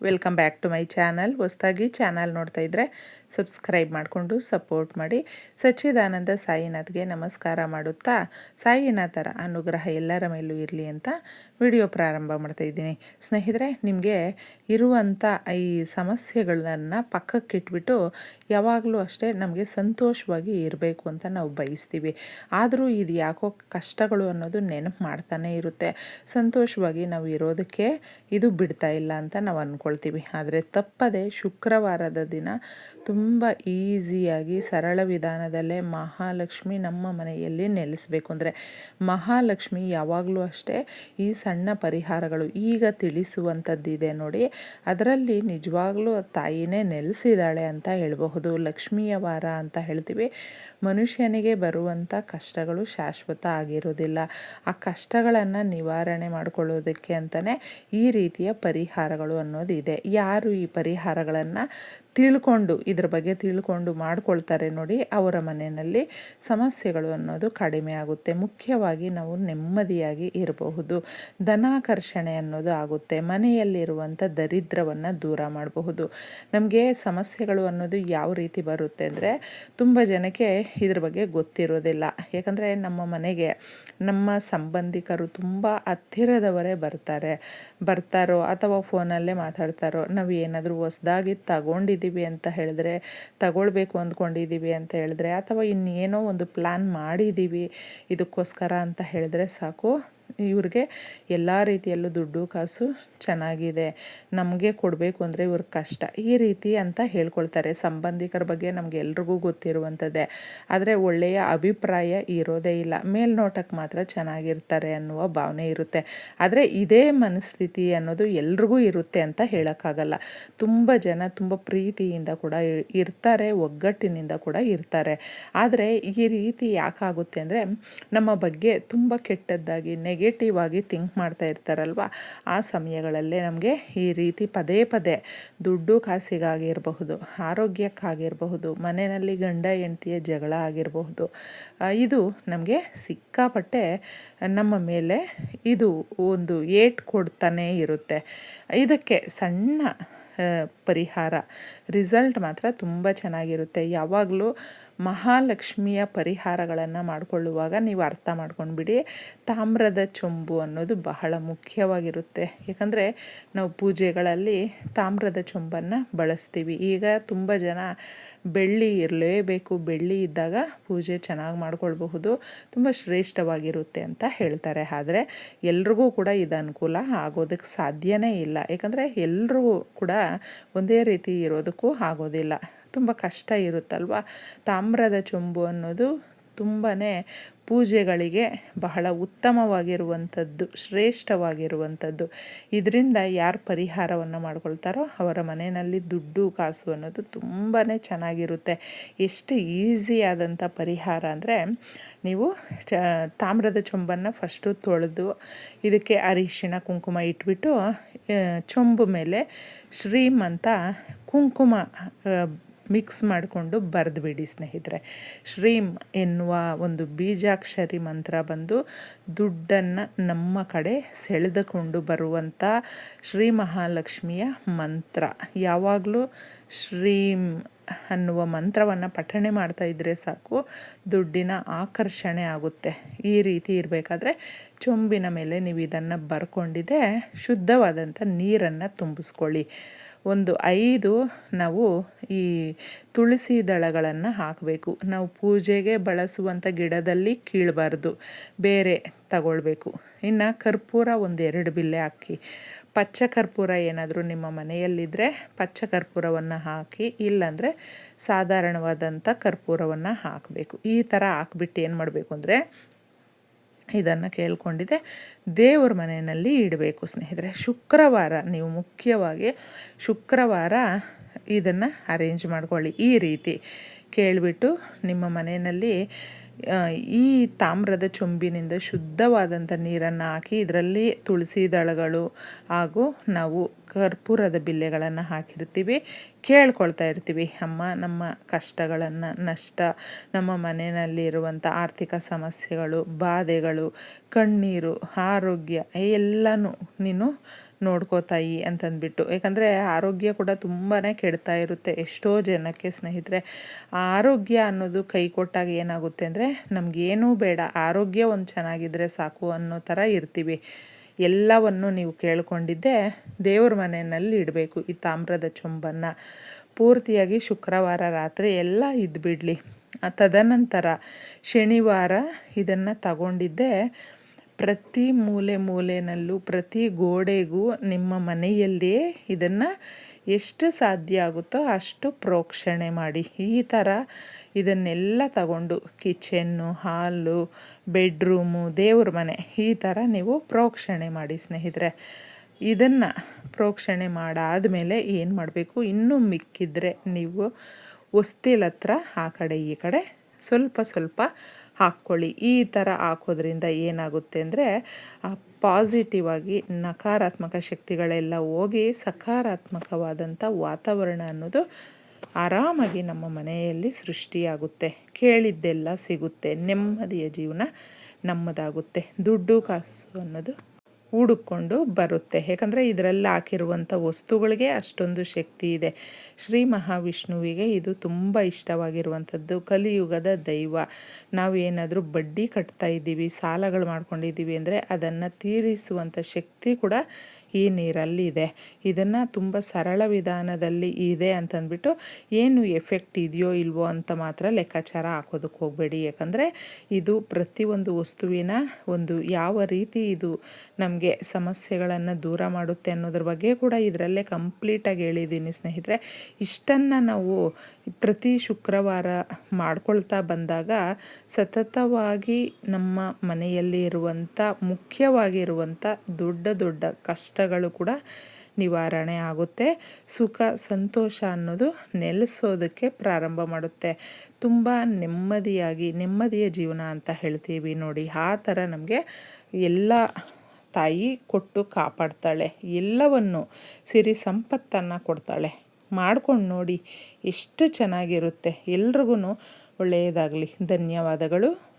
Welcome back to my channel. ಹೊಸ್ದಾಗಿ channel ನೋಡ್ತಾ ಇದ್ದರೆ ಸಬ್ಸ್ಕ್ರೈಬ್ ಮಾಡಿಕೊಂಡು ಸಪೋರ್ಟ್ ಮಾಡಿ. ಸಚ್ಚಿದಾನಂದ ಸಾಯಿನಾಥ್ಗೆ ನಮಸ್ಕಾರ ಮಾಡುತ್ತಾ ಸಾಯಿನಾಥರ ಅನುಗ್ರಹ ಎಲ್ಲರ ಮೇಲೂ ಇರಲಿ ಅಂತ ವಿಡಿಯೋ ಪ್ರಾರಂಭ ಮಾಡ್ತಾ ಇದ್ದೀನಿ. ಸ್ನೇಹಿತರೆ, ನಿಮಗೆ ಇರುವಂಥ ಈ ಸಮಸ್ಯೆಗಳನ್ನು ಪಕ್ಕಕ್ಕಿಟ್ಬಿಟ್ಟು ಯಾವಾಗಲೂ ಅಷ್ಟೇ ನಮಗೆ ಸಂತೋಷವಾಗಿ ಇರಬೇಕು ಅಂತ ನಾವು ಬಯಸ್ತೀವಿ. ಆದರೂ ಇದು ಯಾಕೋ ಕಷ್ಟಗಳು ಅನ್ನೋದು ನೆನಪು ಮಾಡ್ತಾನೆ ಇರುತ್ತೆ. ಸಂತೋಷವಾಗಿ ನಾವು ಇರೋದಕ್ಕೆ ಇದು ಬಿಡ್ತಾ ಇಲ್ಲ ಅಂತ ನಾವು ಅಂದ್ಕೊಳ್ತೀವಿ ಮಾಡ್ಕೊಳ್ತೀವಿ ಆದರೆ ತಪ್ಪದೆ ಶುಕ್ರವಾರದ ದಿನ ತುಂಬ ಈಸಿಯಾಗಿ ಸರಳ ವಿಧಾನದಲ್ಲೇ ಮಹಾಲಕ್ಷ್ಮಿ ನಮ್ಮ ಮನೆಯಲ್ಲಿ ನೆಲೆಸಬೇಕು. ಅಂದರೆ ಮಹಾಲಕ್ಷ್ಮಿ ಯಾವಾಗಲೂ ಅಷ್ಟೇ ಈ ಸಣ್ಣ ಪರಿಹಾರಗಳು ಈಗ ತಿಳಿಸುವಂಥದ್ದಿದೆ ನೋಡಿ. ಅದರಲ್ಲಿ ನಿಜವಾಗ್ಲೂ ತಾಯಿನೇ ನೆಲೆಸಿದ್ದಾಳೆ ಅಂತ ಹೇಳಬಹುದು. ಲಕ್ಷ್ಮಿಯ ವಾರ ಅಂತ ಹೇಳ್ತೀವಿ. ಮನುಷ್ಯನಿಗೆ ಬರುವಂಥ ಕಷ್ಟಗಳು ಶಾಶ್ವತ ಆಗಿರೋದಿಲ್ಲ. ಆ ಕಷ್ಟಗಳನ್ನು ನಿವಾರಣೆ ಮಾಡಿಕೊಳ್ಳೋದಕ್ಕೆ ಅಂತಲೇ ಈ ರೀತಿಯ ಪರಿಹಾರಗಳು ಅನ್ನೋದು ಇದೆ. ಯಾರು ಈ ಪರಿಹಾರಗಳನ್ನು ತಿಳ್ಕೊಂಡು, ಇದ್ರ ಬಗ್ಗೆ ತಿಳ್ಕೊಂಡು ಮಾಡ್ಕೊಳ್ತಾರೆ ನೋಡಿ ಅವರ ಮನೆಯಲ್ಲಿ ಸಮಸ್ಯೆಗಳು ಅನ್ನೋದು ಕಡಿಮೆ ಆಗುತ್ತೆ. ಮುಖ್ಯವಾಗಿ ನಾವು ನೆಮ್ಮದಿಯಾಗಿ ಇರಬಹುದು. ಧನಾಕರ್ಷಣೆ ಅನ್ನೋದು ಆಗುತ್ತೆ. ಮನೆಯಲ್ಲಿರುವಂಥ ದರಿದ್ರವನ್ನು ದೂರ ಮಾಡಬಹುದು. ನಮಗೆ ಸಮಸ್ಯೆಗಳು ಅನ್ನೋದು ಯಾವ ರೀತಿ ಬರುತ್ತೆ ಅಂದರೆ ತುಂಬ ಜನಕ್ಕೆ ಇದ್ರ ಬಗ್ಗೆ ಗೊತ್ತಿರೋದಿಲ್ಲ. ಯಾಕಂದರೆ ನಮ್ಮ ಮನೆಗೆ ನಮ್ಮ ಸಂಬಂಧಿಕರು ತುಂಬ ಹತ್ತಿರದವರೇ ಬರ್ತಾರೆ. ಬರ್ತಾರೋ ಅಥವಾ ಫೋನಲ್ಲೇ ಮಾತಾಡ್ತಾರೋ, ನಾವು ಏನಾದರೂ ಹೊಸ್ದಾಗಿ ತಗೊಂಡಿದ್ದೀವಿ ಅಂತ ಹೇಳಿದ್ರೆ, ತಗೊಳ್ಬೇಕು ಅಂದ್ಕೊಂಡಿದ್ದೀವಿ ಅಂತ ಹೇಳಿದ್ರೆ ಅಥವಾ ಇನ್ನೇನೋ ಒಂದು ಪ್ಲ್ಯಾನ್ ಮಾಡಿದ್ದೀವಿ, ಇದಕ್ಕೋಸ್ಕರ ಅಂತ ಹೇಳಿದ್ರೆ ಸಾಕು. ಇವ್ರಿಗೆ ಎಲ್ಲ ರೀತಿಯಲ್ಲೂ ದುಡ್ಡು ಕಾಸು ಚೆನ್ನಾಗಿದೆ. ನಮಗೆ ಕೊಡಬೇಕು ಅಂದರೆ ಇವ್ರ ಕಷ್ಟ. ಈ ರೀತಿ ಅಂತ ಹೇಳ್ಕೊಳ್ತಾರೆ ಸಂಬಂಧಿಕರ ಬಗ್ಗೆ ನಮಗೆ ಎಲ್ರಿಗೂ ಗೊತ್ತಿರುವಂಥದ್ದೇ ಆದರೆ ಒಳ್ಳೆಯ ಅಭಿಪ್ರಾಯ ಇರೋದೇ ಇಲ್ಲ. ಮೇಲ್ನೋಟಕ್ಕೆ ಮಾತ್ರ ಚೆನ್ನಾಗಿರ್ತಾರೆ ಅನ್ನುವ ಭಾವನೆ ಇರುತ್ತೆ. ಆದರೆ ಇದೇ ಮನಸ್ಥಿತಿ ಅನ್ನೋದು ಎಲ್ರಿಗೂ ಇರುತ್ತೆ ಅಂತ ಹೇಳೋಕ್ಕಾಗಲ್ಲ. ತುಂಬ ಜನ ತುಂಬ ಪ್ರೀತಿಯಿಂದ ಕೂಡ ಇರ್ತಾರೆ, ಒಗ್ಗಟ್ಟಿನಿಂದ ಕೂಡ ಇರ್ತಾರೆ. ಆದರೆ ಈ ರೀತಿ ಯಾಕಾಗುತ್ತೆ ಅಂದರೆ ನಮ್ಮ ಬಗ್ಗೆ ತುಂಬ ಕೆಟ್ಟದ್ದಾಗಿ ನೆಗೆ ನೆಗೆಟಿವ್ ಆಗಿ ಥಿಂಕ್ ಮಾಡ್ತಾ ಇರ್ತಾರಲ್ವ? ಆ ಸಮಯಗಳಲ್ಲೇ ನಮಗೆ ಈ ರೀತಿ ಪದೇ ಪದೇ ದುಡ್ಡು ಕಾಸಿಗಾಗಿರಬಹುದು, ಆರೋಗ್ಯಕ್ಕಾಗಿರಬಹುದು, ಮನೆಯಲ್ಲಿ ಗಂಡ ಹೆಂಡತಿಯ ಜಗಳ ಆಗಿರಬಹುದು ಇದು ನಮಗೆ ಸಿಕ್ಕಾಪಟ್ಟೆ ನಮ್ಮ ಮೇಲೆ ಇದು ಒಂದು ಏಟ್ ಕೊಡ್ತಾನೆ ಇರುತ್ತೆ. ಇದಕ್ಕೆ ಸಣ್ಣ ಪರಿಹಾರ ರಿಸಲ್ಟ್ ಮಾತ್ರ ತುಂಬ ಚೆನ್ನಾಗಿರುತ್ತೆ. ಯಾವಾಗಲೂ ಮಹಾಲಕ್ಷ್ಮಿಯ ಪರಿಹಾರಗಳನ್ನು ಮಾಡಿಕೊಳ್ಳುವಾಗ ನೀವು ಅರ್ಥ ಮಾಡ್ಕೊಂಡ್ಬಿಡಿ. ತಾಮ್ರದ ಚೊಂಬು ಅನ್ನೋದು ಬಹಳ ಮುಖ್ಯವಾಗಿರುತ್ತೆ. ಯಾಕಂದರೆ ನಾವು ಪೂಜೆಗಳಲ್ಲಿ ತಾಮ್ರದ ಚೊಂಬನ್ನು ಬಳಸ್ತೀವಿ. ಈಗ ತುಂಬ ಜನ ಬೆಳ್ಳಿ ಇರಲೇಬೇಕು. ಬೆಳ್ಳಿ ಇದ್ದಾಗ ಪೂಜೆ ಚೆನ್ನಾಗಿ ಮಾಡ್ಕೊಳ್ಬಹುದು. ತುಂಬ ಶ್ರೇಷ್ಠವಾಗಿರುತ್ತೆ ಅಂತ ಹೇಳ್ತಾರೆ. ಆದರೆ ಎಲ್ರಿಗೂ ಕೂಡ ಇದು ಅನುಕೂಲ ಆಗೋದಕ್ಕೆ ಸಾಧ್ಯನೇ ಇಲ್ಲ. ಯಾಕಂದರೆ ಎಲ್ಲರೂ ಕೂಡ ಒಂದೇ ರೀತಿ ಇರೋದಕ್ಕೂ ಆಗೋದಿಲ್ಲ. ತುಂಬ ಕಷ್ಟ ಇರುತ್ತಲ್ವ? ತಾಮ್ರದ ಚೊಂಬು ಅನ್ನೋದು ತುಂಬಾ ಪೂಜೆಗಳಿಗೆ ಬಹಳ ಉತ್ತಮವಾಗಿರುವಂಥದ್ದು, ಶ್ರೇಷ್ಠವಾಗಿರುವಂಥದ್ದು. ಇದರಿಂದ ಯಾರು ಪರಿಹಾರವನ್ನು ಮಾಡ್ಕೊಳ್ತಾರೋ ಅವರ ಮನೆಯಲ್ಲಿ ದುಡ್ಡು ಕಾಸು ಅನ್ನೋದು ತುಂಬಾ ಚೆನ್ನಾಗಿರುತ್ತೆ. ಎಷ್ಟು ಈಸಿಯಾದಂಥ ಪರಿಹಾರ ಅಂದರೆ ನೀವು ಚ, ತಾಮ್ರದ ಚೊಂಬನ್ನು ಫಸ್ಟು ತೊಳೆದು ಇದಕ್ಕೆ ಅರಿಶಿಣ, ಕುಂಕುಮ ಇಟ್ಬಿಟ್ಟು ಚೊಂಬು ಮೇಲೆ ಶ್ರೀಮಂತ ಕುಂಕುಮ ಮಿಕ್ಸ್ ಮಾಡಿಕೊಂಡು ಬರೆದುಬಿಡಿ ಸ್ನೇಹಿತರೆ. ಶ್ರೀಮ್ ಎನ್ನುವ ಒಂದು ಬೀಜಾಕ್ಷರಿ ಮಂತ್ರ ಬಂದು ದುಡ್ಡನ್ನು ನಮ್ಮ ಕಡೆ ಸೆಳೆದುಕೊಂಡು ಬರುವಂಥ ಶ್ರೀ ಮಹಾಲಕ್ಷ್ಮಿಯ ಮಂತ್ರ. ಯಾವಾಗಲೂ ಶ್ರೀಂ ಅನ್ನುವ ಮಂತ್ರವನ್ನು ಪಠಣೆ ಮಾಡ್ತಾ ಇದ್ದರೆ ಸಾಕು, ದುಡ್ಡಿನ ಆಕರ್ಷಣೆ ಆಗುತ್ತೆ. ಈ ರೀತಿ ಇರಬೇಕಾದ್ರೆ ಚೊಂಬಿನ ಮೇಲೆ ನೀವು ಇದನ್ನು ಬರ್ಕೊಂಡಿದೆ ಶುದ್ಧವಾದಂಥ ನೀರನ್ನು ತುಂಬಿಸ್ಕೊಳ್ಳಿ. ಒಂದು ಐದು ನಾವು ಈ ತುಳಸಿ ದಳಗಳನ್ನು ಹಾಕಬೇಕು. ನಾವು ಪೂಜೆಗೆ ಬಳಸುವಂಥ ಗಿಡದಲ್ಲಿ ಕೀಳಬಾರ್ದು. ಬೇರೆ ತಗೊಳ್ಬೇಕು. ಇನ್ನು ಕರ್ಪೂರ ಒಂದು ಎರಡು ಬಿಲ್ಲೆ ಹಾಕಿ. ಪಚ್ಚ ಕರ್ಪೂರ ಏನಾದರೂ ನಿಮ್ಮ ಮನೆಯಲ್ಲಿದ್ದರೆ ಪಚ್ಚ ಕರ್ಪೂರವನ್ನು ಹಾಕಿ, ಇಲ್ಲಾಂದರೆ ಸಾಧಾರಣವಾದಂಥ ಕರ್ಪೂರವನ್ನು ಹಾಕಬೇಕು. ಈ ಥರ ಹಾಕ್ಬಿಟ್ಟು ಏನು ಮಾಡಬೇಕು ಅಂದರೆ ಇದನ್ನು ಕೇಳಿಕೊಂಡಿದೆ. ದೇವ್ರ ಮನೆಯಲ್ಲಿ ಇಡಬೇಕು ಸ್ನೇಹಿತರೆ. ಶುಕ್ರವಾರ ನೀವು ಮುಖ್ಯವಾಗಿ ಶುಕ್ರವಾರ ಇದನ್ನು ಅರೇಂಜ್ ಮಾಡ್ಕೊಳ್ಳಿ. ಈ ರೀತಿ ಕೇಳಿಬಿಟ್ಟು ನಿಮ್ಮ ಮನೆಯಲ್ಲಿ ಈ ತಾಮ್ರದ ಚೊಂಬಿನಿಂದ ಶುದ್ಧವಾದಂಥ ನೀರನ್ನು ಹಾಕಿ, ಇದರಲ್ಲಿ ತುಳಸಿ ದಳಗಳು ಹಾಗೂ ನಾವು ಕರ್ಪೂರದ ಬಿಲ್ಲೆಗಳನ್ನು ಹಾಕಿರ್ತೀವಿ. ಕೇಳ್ಕೊಳ್ತಾ ಇರ್ತೀವಿ. ಅಮ್ಮ, ನಮ್ಮ ಕಷ್ಟಗಳನ್ನು, ನಷ್ಟ, ನಮ್ಮ ಮನೆಯಲ್ಲಿ ಇರುವಂಥ ಆರ್ಥಿಕ ಸಮಸ್ಯೆಗಳು, ಬಾಧೆಗಳು, ಕಣ್ಣೀರು, ಆರೋಗ್ಯ, ಎಲ್ಲನೂ ನೀನು ನೋಡ್ಕೋತಾಯಿ ಅಂತಂದ್ಬಿಟ್ಟು. ಯಾಕಂದರೆ ಆರೋಗ್ಯ ಕೂಡ ತುಂಬಾ ಕೆಡ್ತಾ ಇರುತ್ತೆ ಎಷ್ಟೋ ಜನಕ್ಕೆ ಸ್ನೇಹಿತರೆ. ಆರೋಗ್ಯ ಅನ್ನೋದು ಕೈ ಕೊಟ್ಟಾಗ ಏನಾಗುತ್ತೆ ಅಂದರೆ ನಮಗೇನೂ ಬೇಡ. ಆರೋಗ್ಯ ಒಂದು ಚೆನ್ನಾಗಿದ್ದರೆ ಸಾಕು ಅನ್ನೋ ಥರ ಇರ್ತೀವಿ. ಎಲ್ಲವನ್ನು ನೀವು ಕೇಳಿಕೊಂಡಿದ್ದೆ ದೇವ್ರ ಮನೆಯಲ್ಲಿ ಇಡಬೇಕು. ಈ ತಾಮ್ರದ ಚೊಂಬನ್ನು ಪೂರ್ತಿಯಾಗಿ ಶುಕ್ರವಾರ ರಾತ್ರಿ ಎಲ್ಲ ಇದ್ಬಿಡಲಿ. ತದನಂತರ ಶನಿವಾರ ಇದನ್ನು ತಗೊಂಡಿದ್ದೆ ಪ್ರತಿ ಮೂಲೆ ಮೂಲೆಯಲ್ಲೂ ಪ್ರತಿ ಗೋಡೆಗೂ, ನಿಮ್ಮ ಮನೆಯಲ್ಲಿಯೇ ಇದನ್ನು ಎಷ್ಟು ಸಾಧ್ಯ ಆಗುತ್ತೋ ಅಷ್ಟು ಪ್ರೋಕ್ಷಣೆ ಮಾಡಿ. ಈ ಥರ ಇದನ್ನೆಲ್ಲ ತಗೊಂಡು ಕಿಚನ್ನು, ಹಾಲು, ಬೆಡ್ರೂಮು, ದೇವ್ರ ಮನೆ ಈ ಥರ ನೀವು ಪ್ರೋಕ್ಷಣೆ ಮಾಡಿ ಸ್ನೇಹಿತರೆ. ಇದನ್ನು ಪ್ರೋಕ್ಷಣೆ ಮಾಡಾದ ಮೇಲೆ ಏನು ಮಾಡಬೇಕು? ಇನ್ನೂ ಮಿಕ್ಕಿದ್ರೆ ನೀವು ಹೊಸ್ತಿಲ ಹತ್ರ ಆ ಕಡೆ ಈ ಕಡೆ ಸ್ವಲ್ಪ ಸ್ವಲ್ಪ ಹಾಕ್ಕೊಳ್ಳಿ. ಈ ಥರ ಹಾಕೋದ್ರಿಂದ ಏನಾಗುತ್ತೆ ಅಂದರೆ ಆ ಪಾಸಿಟಿವ್ ಆಗಿ ನಕಾರಾತ್ಮಕ ಶಕ್ತಿಗಳೆಲ್ಲ ಹೋಗಿ ಸಕಾರಾತ್ಮಕವಾದಂಥ ವಾತಾವರಣ ಅನ್ನೋದು ಆರಾಮಾಗಿ ನಮ್ಮ ಮನೆಯಲ್ಲಿ ಸೃಷ್ಟಿಯಾಗುತ್ತೆ. ಕೇಳಿದ್ದೆಲ್ಲ ಸಿಗುತ್ತೆ. ನೆಮ್ಮದಿಯ ಜೀವನ ನಮ್ಮದಾಗುತ್ತೆ. ದುಡ್ಡು, ಕಾಸು ಅನ್ನೋದು ಹುಡುಕೊಂಡು ಬರುತ್ತೆ. ಯಾಕಂದರೆ ಇದರಲ್ಲಿ ಹಾಕಿರುವಂಥ ವಸ್ತುಗಳಿಗೆ ಅಷ್ಟೊಂದು ಶಕ್ತಿ ಇದೆ. ಶ್ರೀ ಮಹಾವಿಷ್ಣುವಿಗೆ ಇದು ತುಂಬ ಇಷ್ಟವಾಗಿರುವಂಥದ್ದು. ಕಲಿಯುಗದ ದೈವ. ನಾವು ಏನಾದರೂ ಬಡ್ಡಿ ಕಟ್ತಾ ಇದ್ದೀವಿ, ಸಾಲಗಳು ಮಾಡ್ಕೊಂಡಿದ್ದೀವಿ ಅಂದರೆ ಅದನ್ನು ತೀರಿಸುವಂಥ ಶಕ್ತಿ ಕೂಡ ಈ ನೀರಲ್ಲಿ ಇದೆ. ಇದನ್ನು ತುಂಬ ಸರಳ ವಿಧಾನದಲ್ಲಿ ಇದೆ ಅಂತಂದ್ಬಿಟ್ಟು ಏನು ಎಫೆಕ್ಟ್ ಇದೆಯೋ ಇಲ್ವೋ ಅಂತ ಮಾತ್ರ ಲೆಕ್ಕಾಚಾರ ಹಾಕೋದಕ್ಕೆ ಹೋಗಬೇಡಿ. ಯಾಕಂದರೆ ಇದು ಪ್ರತಿಯೊಂದು ವಸ್ತುವಿನ ಒಂದು ಯಾವ ರೀತಿ ಇದು ನಮಗೆ ಸಮಸ್ಯೆಗಳನ್ನು ದೂರ ಮಾಡುತ್ತೆ ಅನ್ನೋದ್ರ ಬಗ್ಗೆ ಕೂಡ ಇದರಲ್ಲೇ ಕಂಪ್ಲೀಟಾಗಿ ಹೇಳಿದ್ದೀನಿ ಸ್ನೇಹಿತರೆ. ಇಷ್ಟನ್ನು ನಾವು ಪ್ರತಿ ಶುಕ್ರವಾರ ಮಾಡ್ಕೊಳ್ತಾ ಬಂದಾಗ ಸತತವಾಗಿ ನಮ್ಮ ಮನೆಯಲ್ಲಿ ಇರುವಂಥ ಮುಖ್ಯವಾಗಿರುವಂಥ ದೊಡ್ಡ ದೊಡ್ಡ ಕಷ್ಟ ಕಷ್ಟಗಳು ಕೂಡ ನಿವಾರಣೆ ಆಗುತ್ತೆ. ಸುಖ, ಸಂತೋಷ ಅನ್ನೋದು ನೆಲೆಸೋದಕ್ಕೆ ಪ್ರಾರಂಭ ಮಾಡುತ್ತೆ. ತುಂಬ ನೆಮ್ಮದಿಯಾಗಿ, ನೆಮ್ಮದಿಯ ಜೀವನ ಅಂತ ಹೇಳ್ತೀವಿ ನೋಡಿ. ಆ ಥರ ನಮಗೆ ಎಲ್ಲ ತಾಯಿ ಕೊಟ್ಟು ಕಾಪಾಡ್ತಾಳೆ. ಎಲ್ಲವನ್ನು ಸಿರಿ ಸಂಪತ್ತನ್ನು ಕೊಡ್ತಾಳೆ. ಮಾಡ್ಕೊಂಡು ನೋಡಿ, ಎಷ್ಟು ಚೆನ್ನಾಗಿರುತ್ತೆ. ಎಲ್ರಿಗೂ ಒಳ್ಳೆಯದಾಗಲಿ. ಧನ್ಯವಾದಗಳು.